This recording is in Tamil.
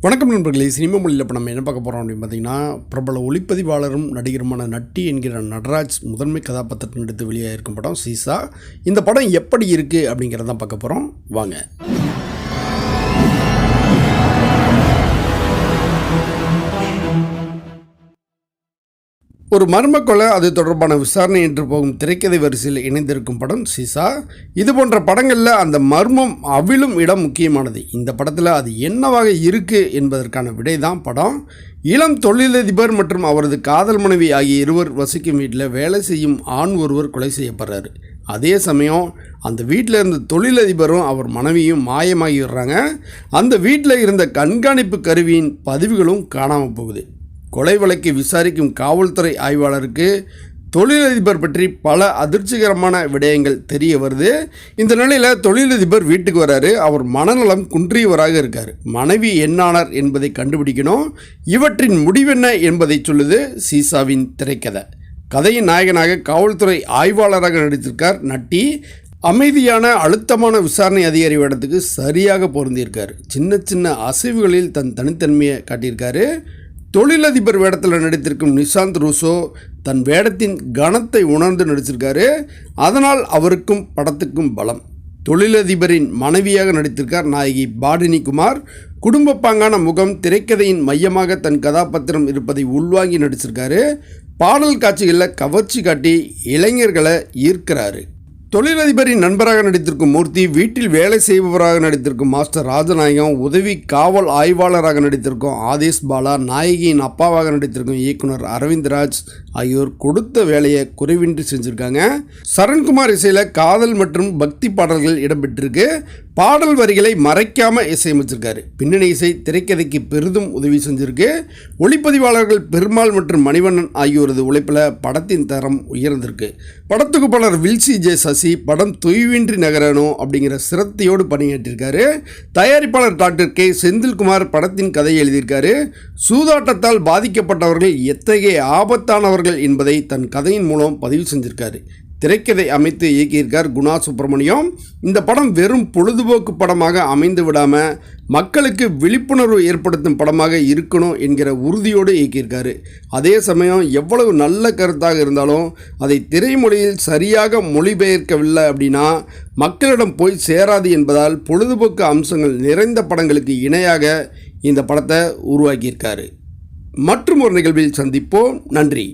வணக்கம் நண்பர்களே சினிமா மொழியில் இப்போ நம்ம என்ன பார்க்க போகிறோம் அப்படின்னு பார்த்தீங்கன்னா பிரபல ஒளிப்பதிவாளரும் நடிகருமான நட்டி என்கிற நடராஜ் முதன்மை கதாபாத்திரத்தின் எடுத்து வெளியாக இருக்கும் படம் சீசா. இந்த படம் எப்படி இருக்குது அப்படிங்கிறதான் பார்க்க போகிறோம் வாங்க. ஒரு மர்ம கொலை அது தொடர்பான விசாரணை என்று போகும் திரைக்கதை வரிசையில் இணைந்திருக்கும் படம் சிசா. இது போன்ற படங்களில் அந்த மர்மம் அவிழும் இடம் முக்கியமானது. இந்த படத்தில் அது என்னவாக இருக்குது என்பதற்கான விடை தான் படம். இளம் தொழிலதிபர் மற்றும் அவரது காதல் மனைவி ஆகிய இருவர் வசிக்கும் வீட்டில் வேலை செய்யும் ஆண் ஒருவர் கொலை செய்யப்படுறாரு. அதே சமயம் அந்த வீட்டில் இருந்த தொழிலதிபரும் அவர் மனைவியும் மாயமாகிடுறாங்க. அந்த வீட்டில் இருந்த கண்காணிப்பு கருவியின் பதிவுகளும் காணாமல் போகுது. கொலை வழக்கை விசாரிக்கும் காவல்துறை ஆய்வாளருக்கு தொழிலதிபர் பற்றி பல அதிர்ச்சிகரமான விடயங்கள் தெரிய வருது. இந்த நிலையில் தொழிலதிபர் வீட்டுக்கு வராரு. அவர் மனநலம் குன்றியவராக இருக்கார். மனைவி என்னானார் என்பதை கண்டுபிடிக்கணும். இவற்றின் முடிவென்ன என்பதை சொல்லுது சீசாவின் திரைக்கதை. கதையின் நாயகனாக காவல்துறை ஆய்வாளராக நடித்திருக்கார் நட்டி. அமைதியான அழுத்தமான விசாரணை அதிகாரி இடத்துக்கு சரியாக பொருந்தியிருக்கார். சின்ன சின்ன அசைவுகளில் தன் தனித்தன்மையை காட்டியிருக்காரு. தொழிலதிபர் வேடத்தில் நடித்திருக்கும் நிஷாந்த் ரூசோ தன் வேடத்தின் கனத்தை உணர்ந்து நடிச்சிருக்காரு. அதனால் அவருக்கும் படத்துக்கும் பலம். தொழிலதிபரின் மனைவியாக நடித்திருக்கார் நாயகி பாடினி குமார். குடும்பப்பாங்கான முகம் திரைக்கதையின் மையமாக தன் கதாபாத்திரம் இருப்பதை உள்வாங்கி நடிச்சிருக்காரு. பாடல் காட்சிகளில் கவர்ச்சி காட்டி இளைஞர்களை ஈர்க்கிறாரு. தொழிலதிபரின் நண்பராக நடித்திருக்கும் மூர்த்தி வீட்டில் வேலை செய்பவராக நடித்திருக்கும் மாஸ்டர் ராஜநாயகம் உதவி காவல் ஆய்வாளராக நடித்திருக்கும் ஆதேஷ் பாலா நாயகியின் அப்பாவாக நடித்திருக்கும் இயக்குனர் அரவிந்த்ராஜ் ஆகியோர் கொடுத்த வேலையை குறைவின்றி செஞ்சுருக்காங்க. சரண்குமார் இசையில் காதல் மற்றும் பக்தி பாடல்கள் இடம்பெற்றிருக்கு. பாடல் வரிகளை மறைக்காமல் இசையமைச்சிருக்காரு பின்னணி இசை திரைக்கதைக்கு பெரிதும் உதவி செஞ்சிருக்கு. ஒளிப்பதிவாளர்கள் பெருமாள் மற்றும் மணிவண்ணன் ஆகியோரது உழைப்பில் படத்தின் தரம் உயர்ந்திருக்கு. படத்துக்கு பலர் வில்சி ஜே சசி. படம் தொய்வின்றி நகரணும் அப்படிங்கிற சிரத்தையோடு பணியாற்றியிருக்காரு தயாரிப்பாளர் டாக்டர் கே. செந்தில்குமார் படத்தின் கதையை எழுதியிருக்காரு. சூதாட்டத்தால் பாதிக்கப்பட்டவர்கள் எத்தகைய ஆபத்தானவர்கள் என்பதை தன் கதையின் மூலம் பதிவு செஞ்சிருக்காரு. திரைக்கதை அமைத்து இயக்கியிருக்கார் குணா சுப்பிரமணியம். இந்த படம் வெறும் பொழுதுபோக்கு படமாக அமைந்து விடாமல் மக்களுக்கு விழிப்புணர்வு ஏற்படுத்தும் படமாக இருக்கணும் என்கிற உறுதியோடு இயக்கியிருக்காரு. அதே சமயம் எவ்வளவு நல்ல கருத்தாக இருந்தாலும் அதை திரைமொழியில் சரியாக மொழிபெயர்க்கவில்லை அப்படின்னா மக்களிடம் போய் சேராது என்பதால் பொழுதுபோக்கு அம்சங்கள் நிறைந்த படங்களுக்கு இணையாக இந்த படத்தை உருவாக்கியிருக்காரு. மற்றும் ஒரு நிகழ்வில் சந்திப்போம். நன்றி.